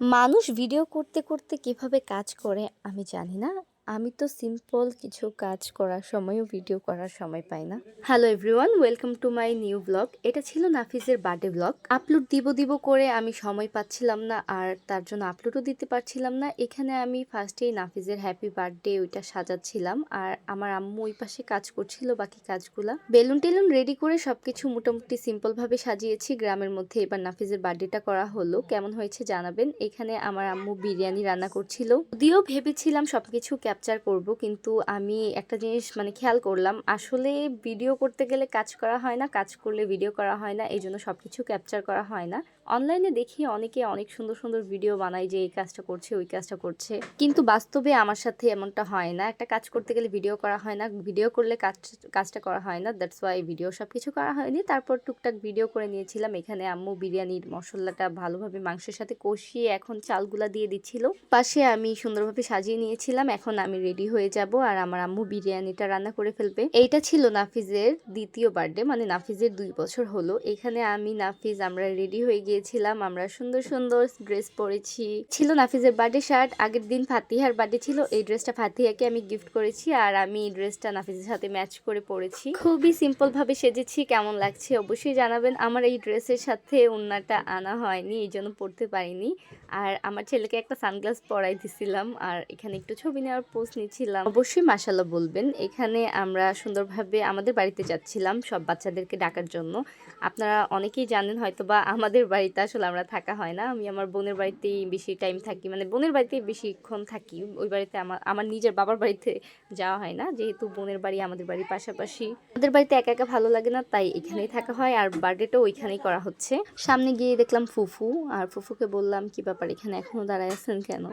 মানুষ ভিডিও করতে করতে কীভাবে কাজ করে আমি জানি না। আমি তো সিম্পল কিছু কাজ করার সময়ও ভিডিও করার সময় পাই না। Hello everyone welcome to my new blog এটা ছিল নাফিসের বার্থডে ব্লগ আপলোড দিব দিব করে আমি সময় পাচ্ছিলাম না আর তার জন্য আপলোডও দিতে পারছিলাম না। এখানে আমি ফার্স্টেই নাফিজের হ্যাপি বার্থডে ওইটা সাজাচ্ছিলাম আর আমার আম্মু ওই পাশে কাজ করছিল বাকি কাজগুলা। বেলুন টেলুন রেডি করে সবকিছু মোটামুটি সিম্পলভাবে সাজিয়েছি। গ্রামের মধ্যে এবার নাফিজের বার্থডেটা করা হলো। কেমন হয়েছে জানাবেন। এখানে আমার আম্মু বিরিয়ানি রান্না করছিল। যদিও ভেবেছিলাম সবকিছু ক্যাপচার করব, কিন্তু আমি একটা জিনিস মানে খেয়াল করলাম, আসলে ভিডিও করতে গেলে কাজ করা হয় না, কাজ করলে ভিডিও করা হয় না, এই জন্য সব কিছু ক্যাপচার করা হয় না। অনলাইনে দেখি অনেকে অনেক সুন্দর সুন্দর ভিডিও বানায় যে এই কাজটা করছে, ওই কাজটা করছে, কিন্তু বাস্তবে আমার সাথে এমনটা হয় না। একটা কাজ করতে গেলে ভিডিও করা হয় না ভিডিও করলে কাজ, কাজটা করা হয় না দ্যাটস ওয়াই ভিডিও সব কিছু করা হয়নি। তারপর টুকটাক ভিডিও করে নিয়েছিলাম, এখানে আম্মু বিরিয়ানির মশলাটা ভালোভাবে মাংসের সাথে কষিয়ে এখন চালগুলা দিয়ে দিচ্ছিল। পাশে আমি সুন্দরভাবে সাজিয়ে নিয়েছিলাম, এখন আমি রেডি হয়ে যাব আর আমার আম্মু বিরিয়ানিটা রান্না করে ফেলবে। এইটা ছিল নাফিজের দ্বিতীয় বার্থডে মানে নাফিজের দুই বছর হলো। এখানে আমি, নাফিজ, আমরা রেডি হয়ে গিয়েছিলাম। আমরা সুন্দর সুন্দর ড্রেস পরেছি। ছিল নাফিজের বার্থডে শার্ট আগের দিন ফাতিহার বার্থডে ছিল। এই ড্রেসটা ফাতিহাকে আমি গিফট করেছি আর আমি এই ড্রেসটা নাফিজের সাথে ম্যাচ করে পরেছি। খুবই সিম্পল ভাবে সেজেছি, কেমন লাগছে অবশ্যই জানাবেন। আমার এই ড্রেসের সাথে ওন্নাটা আনা হয়নি, এই জন্য পরতে পারিনি। আর আমার ছেলেকে একটা সানগ্লাস পরাই দিছিলাম আর এখানে একটু ছবি নেওয়ার পোস্ট নিচ্ছিলাম অবশ্যই মাসাল্লাহ বলবেন। এখানে আমরা সুন্দরভাবে আমাদের বাড়িতে যাচ্ছিলাম সব বাচ্চাদেরকে ডাকার জন্য। আপনারা অনেকেই জানেন হয়তো বা আমাদের বাড়িতে আসলে আমরা থাকা হয় না। আমি আমার বোনের বাড়িতেই বেশি টাইম থাকি। মানে বোনের বাড়িতেই বেশিক্ষণ থাকি। ওই বাড়িতে আমার আমার নিজের বাবার বাড়িতে যাওয়া হয় না। যেহেতু বোনের বাড়ি আমাদের বাড়ির পাশাপাশি। আমাদের বাড়িতে একা একা ভালো লাগে না, তাই এখানেই থাকা হয়। আর বার্থডেটাও ওইখানেই করা হচ্ছে। সামনে গিয়ে দেখলাম ফুফু। আর ফুফুকে বললাম, কি ব্যাপার? এখানে এখনও দাঁড়ায় আছেন কেন?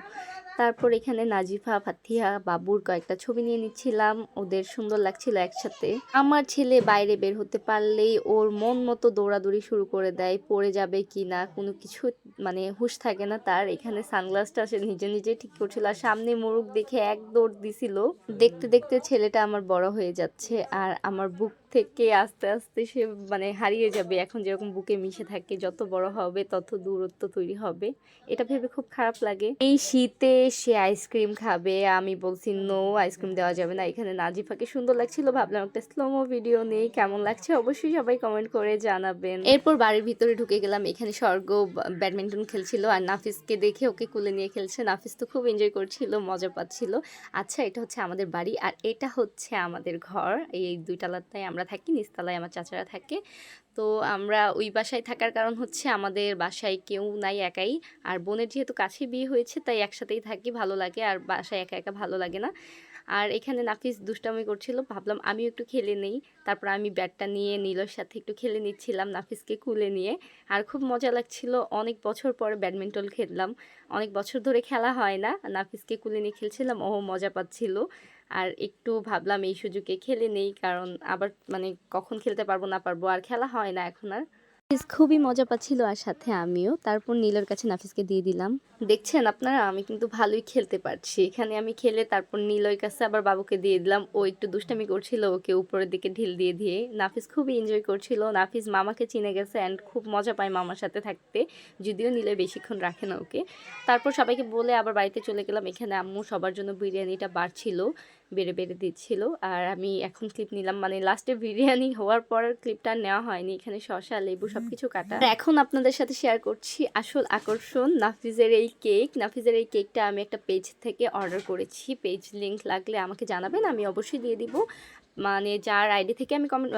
তারপর এখানে নাজিফা, ফাতিহা বাবুর কয়েকটা ছবি নিয়ে নিচ্ছিলাম। ওদের সুন্দর লাগছিল একসাথে। আমার ছেলে বাইরে বের হতে পারলেই ওর মন মতো দৌড়াদৌড়ি শুরু করে দেয়, পড়ে যাবে কি না, কোনো কিছু মানে হুশ থাকে না তার। এখানে সানগ্লাসটা সে নিজে নিজে ঠিক করছিল আর সামনে মোরগ দেখে এক দৌড় দিছিল। দেখতে দেখতে ছেলেটা আমার বড় হয়ে যাচ্ছে আর আমার বুক থেকে আস্তে আস্তে সে মানে হারিয়ে যাবে। এখন যেরকম বুকে মিশে থাকে, যত বড় হবে, তত দূরত্ব তৈরি হবে। এটা ভেবে খুব খারাপ লাগে। এই শীতে সে আইসক্রিম খাবে, আমি বলছি, নো, আইসক্রিম দেওয়া যাবে না। এখানে নাজিফাকে সুন্দর লাগছিল, ভাবলাম একটা স্লোমো ভিডিও নেই, কেমন লাগছে? অবশ্যই সবাই কমেন্ট করে জানাবেন। এরপর বাড়ির ভিতরে ঢুকে গেলাম, এখানে স্বর্গ ব্যাডমিন্টন খেলছিল, আর নাফিসকে দেখে ওকে কুলে নিয়ে খেলছে। নাফিস তো খুব এনজয় করছিল, মজা পাচ্ছিল। আচ্ছা এটা হচ্ছে আমাদের বাড়ি, আর এটা হচ্ছে আমাদের ঘর। এই দুইতলাটায় আমরা থাকি নিচতলায় আমার চাচারা থাকে। তো আমরা ওই বাসায় থাকার কারণ হচ্ছে আমাদের বাসায় কেউ নাই একাই। আর বোনের যেহেতু কাছে বিয়ে হয়েছে, তাই একসাথেই থাকি, ভালো লাগে। আর বাসায় একা একা ভালো লাগে না। আর এখানে নাফিস দুষ্টামি করছিল, ভাবলাম আমিও একটু খেলে নেই। তারপর আমি ব্যাটটা নিয়ে নীলর সাথে একটু খেলে নিচ্ছিলাম, নাফিসকে কুলে নিয়ে। আর খুব মজা লাগছিল, অনেক বছর পরে ব্যাডমিন্টন খেললাম। অনেক বছর ধরে খেলা হয় না, নাফিসকে কুলে নিয়ে খেলছিলাম, ও মজা পাচ্ছিল। আর একটু ভাবলাম এই সুযোগে খেলে নেই কারণ আবার মানে কখন খেলতে পারব না পারব আর খেলা হয় না এখন আর। খুবই মজা পাচ্ছিল আর সাথে আমিও। তারপর নীলের কাছে নাফিসকে দিয়ে দিলাম। দেখছেন আপনারা আমি কিন্তু ভালোই খেলতে পারছি। এখানে আমি খেলে তারপর নীলর কাছে আবার বাবুকে দিয়ে দিলাম। ও একটু দুষ্টামি করছিল ওকে উপরের দিকে ঢিল দিয়ে দিয়ে। নাফিস খুবই এনজয় করছিল। নাফিস মামাকে চিনে গেছে অ্যান্ড খুব মজা পায় মামার সাথে থাকতে। যদিও নীলয় বেশিক্ষণ রাখে না ওকে। তারপর সবাইকে বলে আবার বাড়িতে চলে গেলাম। এখানে আম্মু সবার জন্য বিরিয়ানিটা বাড়ছিল। বেড়ে বেড়ে দিচ্ছিল। আর আমি এখন ক্লিপ নিলাম। মানে লাস্টে বিরিয়ানি হওয়ার পর ক্লিপটা নেওয়া হয়নি। এখানে শসা লেবু সব কিছু কাটা। এখন আপনাদের সাথে শেয়ার করছি আসল আকর্ষণ নাফিজের এই কেক নাফিজের এই কেকটা আমি একটা পেজ থেকে অর্ডার করেছি। পেজ লিঙ্ক লাগলে আমাকে জানাবেন আমি অবশ্যই দিয়ে দিব। মানে যার আইডি থেকে আমি কমেন্ট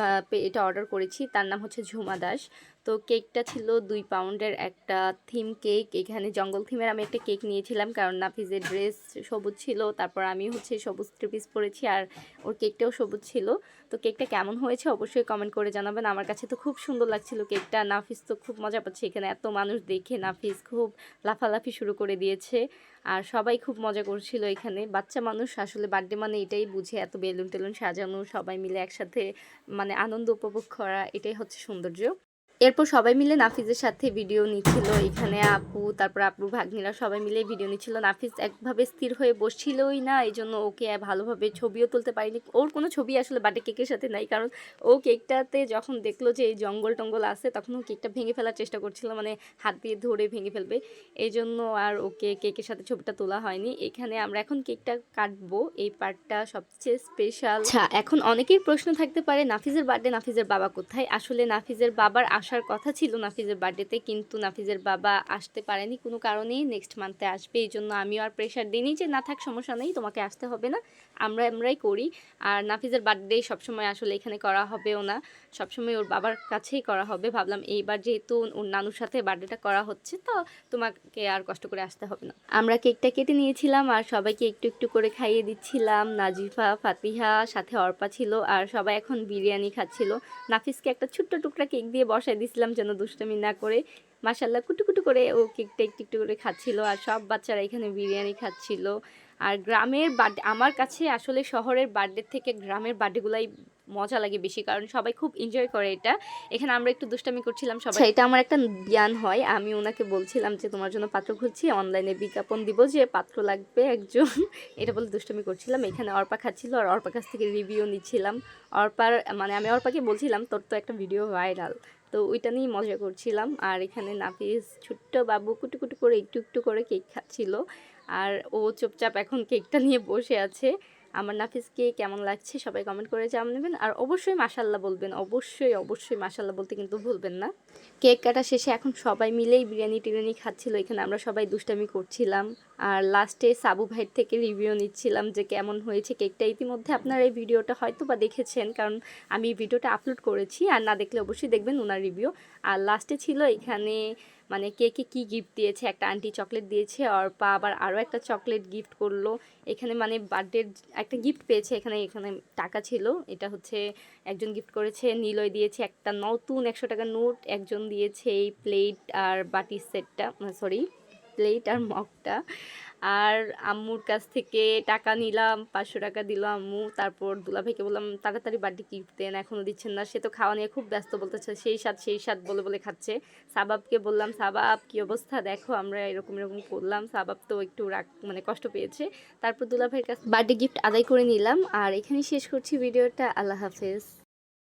এটা অর্ডার করেছি, তার নাম হচ্ছে ঝুমা দাস। তো কেকটা ছিল দুই পাউন্ডের একটা থিম কেক এখানে জঙ্গল থিমের আমি একটা কেক নিয়েছিলাম, কারণ নাফিজের ড্রেস সবুজ ছিল, তারপর আমি হচ্ছে সবুজ থ্রি পিস পরেছি, আর ওর কেকটাও সবুজ ছিল। তো কেকটা কেমন হয়েছে অবশ্যই কমেন্ট করে জানাবেন। আমার কাছে তো খুব সুন্দর লাগছিল কেকটা। নাফিস তো খুব মজা পাচ্ছে এখানে। এত মানুষ দেখে নাফিস খুব লাফালাফি শুরু করে দিয়েছে। আর সবাই খুব মজা করছিল এখানে। বাচ্চা মানুষ আসলে বার্থডে মানে এটাই বুঝে এত বেলুন টেলুন সাজানো, সবাই মিলে একসাথে মানে আনন্দ উপভোগ করা, এটাই হচ্ছে সৌন্দর্য। এরপর সবাই মিলে নাফিজের সাথে ভিডিও নিচ্ছিল। এখানে আপু, তারপর আপুর ভাগ্নিরা সবাই মিলে ভিডিও নিচ্ছিল। নাফিজ একভাবে স্থির হয়ে বসছিলই না এই জন্য ওকে ভালোভাবে ছবিও তুলতে পারিনি। ওর কোনো ছবি আসলে বাটে কেকের সাথে নাই, কারণ ও কেকটাতে যখন দেখল যে এই জঙ্গল টঙ্গল আছে, তখন ও কেকটা ভেঙে ফেলার চেষ্টা করছিল মানে হাত দিয়ে ধরে ভেঙে ফেলবে। এই জন্য আর ওকে কেকের সাথে ছবিটা তোলা হয়নি। এখানে আমরা এখন কেকটা কাটবো। এই পার্টটা সবচেয়ে স্পেশাল আচ্ছা এখন অনেকের প্রশ্ন থাকতে পারে নাফিজের বার্থডে নাফিজের বাবা কোথায়? আসলে নাফিজের বাবার আসার কথা ছিল নাফিজের বার্থডেতে, কিন্তু নাফিজের বাবা আসতে পারেনি কোনো কারণেই। নেক্সট মান্থে আসবে, এই জন্য আমিও আর প্রেশার দিইনি যে না থাক, সমস্যা নেই, তোমাকে আসতে হবে না। আমরা আমরাই করি। আর নাফিজের বার্থডে সবসময় আসলে এখানে করা হবেও না। সবসময় ওর বাবার কাছেই করা হবে। ভাবলাম এইবার যেহেতু ওর নানুর সাথে বার্থডেটা করা হচ্ছে, তো তোমাকে আর কষ্ট করে আসতে হবে না। আমরা কেকটা কেটে নিয়েছিলাম আর সবাইকে একটু একটু করে খাইয়ে দিচ্ছিলাম। নাজিফা, ফাতিহা, সাথে অর্পা ছিল আর সবাই এখন বিরিয়ানি খাচ্ছিল। নাফিজকে একটা ছোট্ট টুকরা কেক দিয়ে বসাই দিয়েছিলাম যেন দুষ্টামি না করে। মাসাল্লাহ কুটু কুটু করে ও কেকটা একটু একটু করে খাচ্ছিল আর সব বাচ্চারা এখানে বিরিয়ানি খাচ্ছিল। আর গ্রামের বার্থডে আমার কাছে আসলে শহরের বার্থডে থেকে গ্রামের বার্থডেগুলাই মজা লাগে বেশি কারণ সবাই খুব এনজয় করে এটা। এখানে আমরা একটু দুষ্টামি করছিলাম সবাই। এটা আমার একটা জ্ঞান হয়। আমি ওনাকে বলছিলাম যে তোমার জন্য পাত্র খুঁজছি অনলাইনে বিজ্ঞাপন দিব যে পাত্র লাগবে একজন। এটা বলে দুষ্টামি করছিলাম। এখানে অর্পা খাচ্ছিল আর অর্পার কাছ থেকে রিভিউ নিচ্ছিলাম। অর্পার মানে আমি অর্পাকে বলছিলাম তোর তো একটা ভিডিও ভাইরাল তো ওইটা নিয়েই মজা করছিলাম। আর এখানে নাফিস ছোট্ট বাবু কুটু কুটু করে একটু একটু করে কেক খাচ্ছিল। আর ও চুপচাপ এখন কেকটা নিয়ে বসে আছে। আমার নাফিসকে কেমন লাগছে সবাই কমেন্ট করে জানাবেন। আর অবশ্যই মাসাল্লাহ বলবেন। অবশ্যই অবশ্যই মাসাল্লাহ বলতে কিন্তু ভুলবেন না। কেক কাটা শেষে এখন সবাই মিলেই বিরিয়ানি টিরিয়ানি খাচ্ছিল। এখানে আমরা সবাই দুষ্টামি করছিলাম। আর লাস্টে সাবু ভাইয়ের থেকে রিভিউ নিচ্ছিলাম যে কেমন হয়েছে কেকটা। ইতিমধ্যে আপনারা এই ভিডিওটা হয়তো বা দেখেছেন, কারণ আমি ভিডিওটা আপলোড করেছি। আর না দেখলে অবশ্যই দেখবেন ওনার রিভিউ আর লাস্টে ছিল এখানে মানে কেকে কি গিফট দিয়েছে, একটা আন্টি চকলেট দিয়েছে, আর পা আবার আরও একটা চকলেট গিফট করল। এখানে মানে বার্থডের একটা গিফট পেয়েছে, এখানে এখানে টাকা ছিল। এটা হচ্ছে একজন গিফট করেছে, নীলয় দিয়েছে একটা নতুন একশো টাকার নোট একজন দিয়েছে এই প্লেট আর বাটি সেটটা সরি প্লেট আর মগটা। আর আম্মুর কাছ থেকে টাকা নিলাম, পাঁচশো টাকা দিল আম্মু। তারপর দুলাভাইকে বললাম, তাড়াতাড়ি বার্থডে গিফট দেন এখনও দিচ্ছেন না। সে তো খাওয়া নিয়ে খুব ব্যস্ত বলতেছে, সেই স্বাদ সেই স্বাদ বলে বলে খাচ্ছে। সাবাবকে বললাম, সাবাব, কি অবস্থা? দেখো, আমরা এরকম এরকম করলাম। সাবাব তো একটু রাগ মানে কষ্ট পেয়েছে। তারপর দুলাভাইয়ের কাছে বার্থডে গিফট আদায় করে নিলাম। আর এখানে শেষ করছি ভিডিওটা। আল্লাহ হাফেজ।